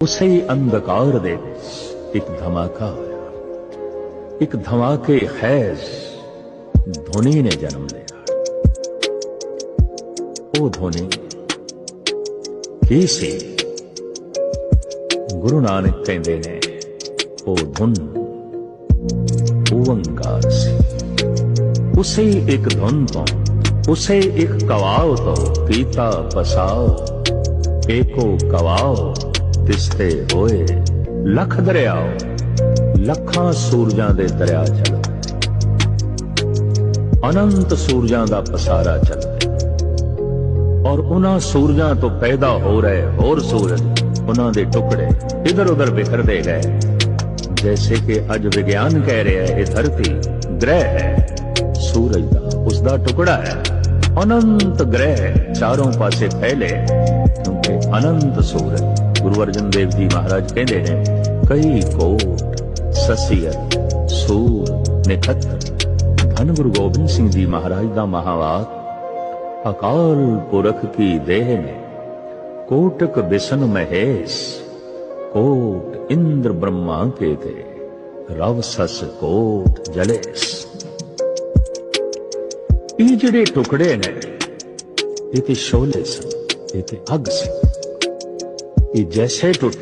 ਉਸੇ ਹੀ ਅੰਧਕਾਰ ਦੇ ਵਿੱਚ ਇੱਕ ਧਮਾਕਾ ਹੋਇਆ ਇੱਕ ਧਮਾਕੇ ਖੈਜ਼ ਧੁਨੀ ਨੇ ਜਨਮ ਲਿਆ ਉਹ ਧੁਨੀ ਕੀ ਸੀ ਗੁਰੂ ਨਾਨਕ ਕਹਿੰਦੇ ਨੇ ਉਹ ਧੁਨ ਓੰਕਾਰ ਸੀ ਉਸੇ ਹੀ ਇੱਕ ਧੁਨ ਤੋਂ ਉਸੇ ਇੱਕ ਕਵਾਉ ਤੋਂ ਕੀਤਾ ਪਸਾਉ ਏਕੋ ਹੋਏ ਲੱਖ ਦਰਿਆਓ, ਲੱਖਾਂ ਸੂਰਜਾਂ ਦੇ ਦਰਿਆ ਚੱਲਦੇ ਅਨੰਤ ਸੂਰਜਾਂ ਦਾ ਪਸਾਰਾ ਚੱਲਦਾ ਔਰ ਉਹਨਾਂ ਸੂਰਜਾਂ ਤੋਂ ਪੈਦਾ ਹੋ ਰਹੇ ਹੋਰ ਸੂਰਜ ਉਹਨਾਂ ਦੇ ਟੁਕੜੇ ਇਧਰ ਉਧਰ ਬਿਖਰਦੇ ਗਏ। ਜੈਸੇ ਕਿ ਅੱਜ ਵਿਗਿਆਨ ਕਹਿ ਰਿਹਾ ਹੈ, ਇਹ ਧਰਤੀ ਗ੍ਰਹਿ ਹੈ, ਸੂਰਜ ਦਾ ਉਸ ਦਾ ਟੁਕੜਾ ਹੈ। ਅਨੰਤ ਗ੍ਰਹਿ ਚਾਰੋਂ ਪਾਸੇ ਫੈਲੇ ਕਿਉਂਕਿ ਅਨੰਤ ਸੂਰਜ ਗੁਰੂ ਅਰਜਨ ਦੇਵ ਜੀ ਮਹਾਰਾਜ ਕਹਿੰਦੇ ਨੇ, ਕਈ ਕੋਟ ਸਸੀਅਤ ਸੂਰ, ਨਖਤਰ, ਧੰਨ ਗੁਰੂ ਗੋਬਿੰਦ ਸਿੰਘ ਜੀ ਮਹਾਰਾਜ ਦਾ ਮਹਾਵਾਕ, ਅਕਾਲ ਪੁਰਖ ਕੀ ਦੇਹ ਨੇ, ਕੋਟਕ ਬਿਸ਼ਨ ਮਹੇਸ਼, ਕੋਟ ਇੰਦਰ ਬ੍ਰਹਮਾ ਕੇ ਤੇ, ਰਵ ਸਸ ਕੋਟ ਜਲੇਸ। ਇਹ ਜਿਹੜੇ ਟੁਕੜੇ ਨੇ, ਇਹ ਤੇ ਸ਼ੋਲੇ ਸਨ, ਇਹ ਤੇ ਅੱਗ ਸੀ। ਇਹ ਜੈਸੇ ਟੁੱਟੇ